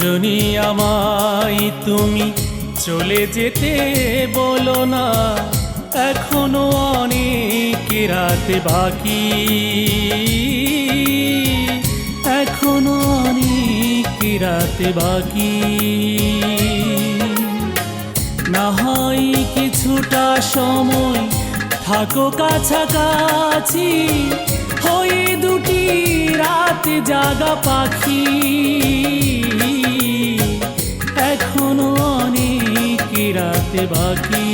সজনী আমায় তুমি চলে যেতে বলো না। এখনও অনেক রাত বাকি। এখনও অনেক রাত বাকি। না হয় কিছুটা সময় থাকো কাছাকাছি, হয়ে দুটি রাত জাগা পাখি। রাত বাকি।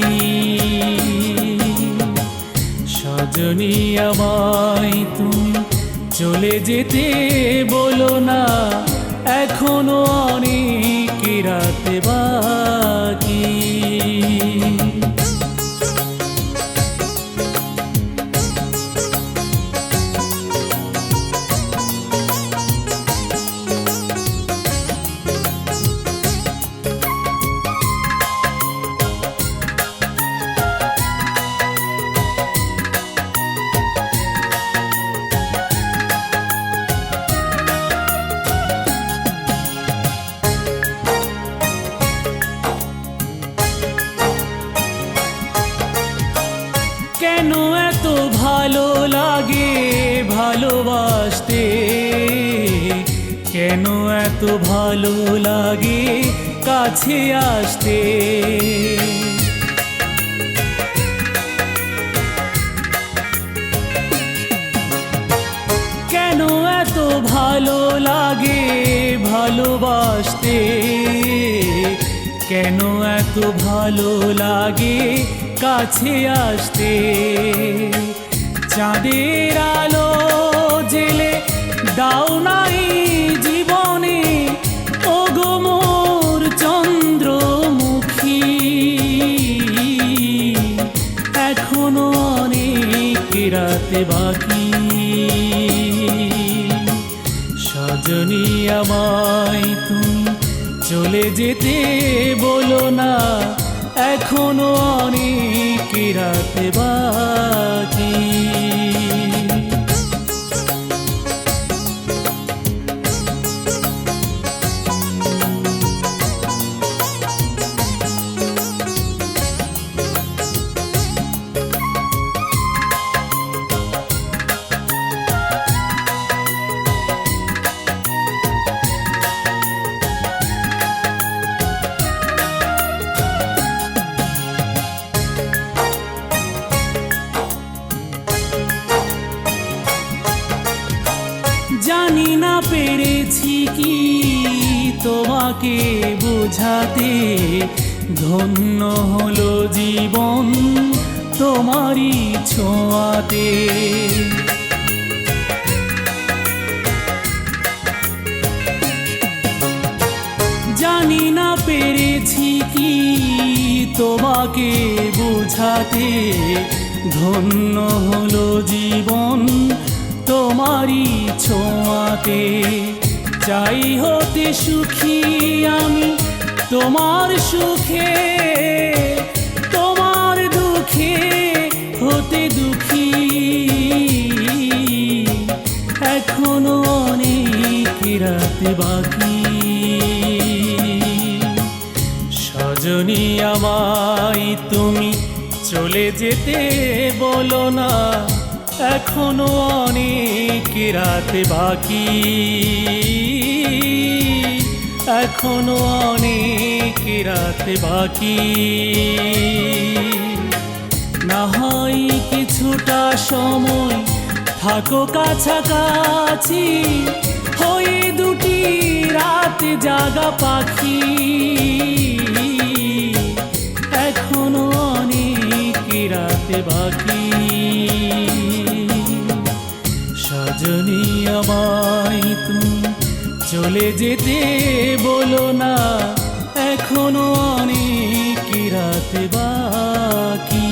সজনী আমায় তুমি চলে যেতে বলো না এখনও অনেক রাতে বাকি। লাগে ভালোবাসতে? কেন এত ভালো লাগে কাছে আসতে? কেন এত ভালো লাগে ভালোবাসতে? কেন এত ভালো লাগে কাছে আসতে? চাঁদের আলো জেলে দাও নাই জীবনে। ওগো মোর চন্দ্রমুখী। এখনও অনেক রাতে বাকি। সজনী আমায় তুমি চলে যেতে বলো না। এখনও অনেক রাতে বাকি। না পেরেছি কি তোমাকে বোঝাতে? ধন্য হলো জীবন তোমারই ছোঁয়াতে। জানি না পেরেছি কি তোমাকে বোঝাতে। ধন্য হলো জীবন তোমারই ছোঁয়াতে। চাই হতে সুখী আমি তোমার সুখে, তোমার দুঃখে হতে দুঃখী। এখনও অনেক রাত বাকি। সজনী আমায় তুমি চলে যেতে বলো না। এখনও অনেক রাত বাকি। এখনও অনেক রাত বাকি। না হয় কিছুটা সময় থাকো কাছাকাছি, হয়ে দুটি রাত জাগা পাখি। এখনও অনেক রাত বাকি। সজনী আমায় তুমি চলে যেতে বলো না। এখনও অনেক রাত বাকি।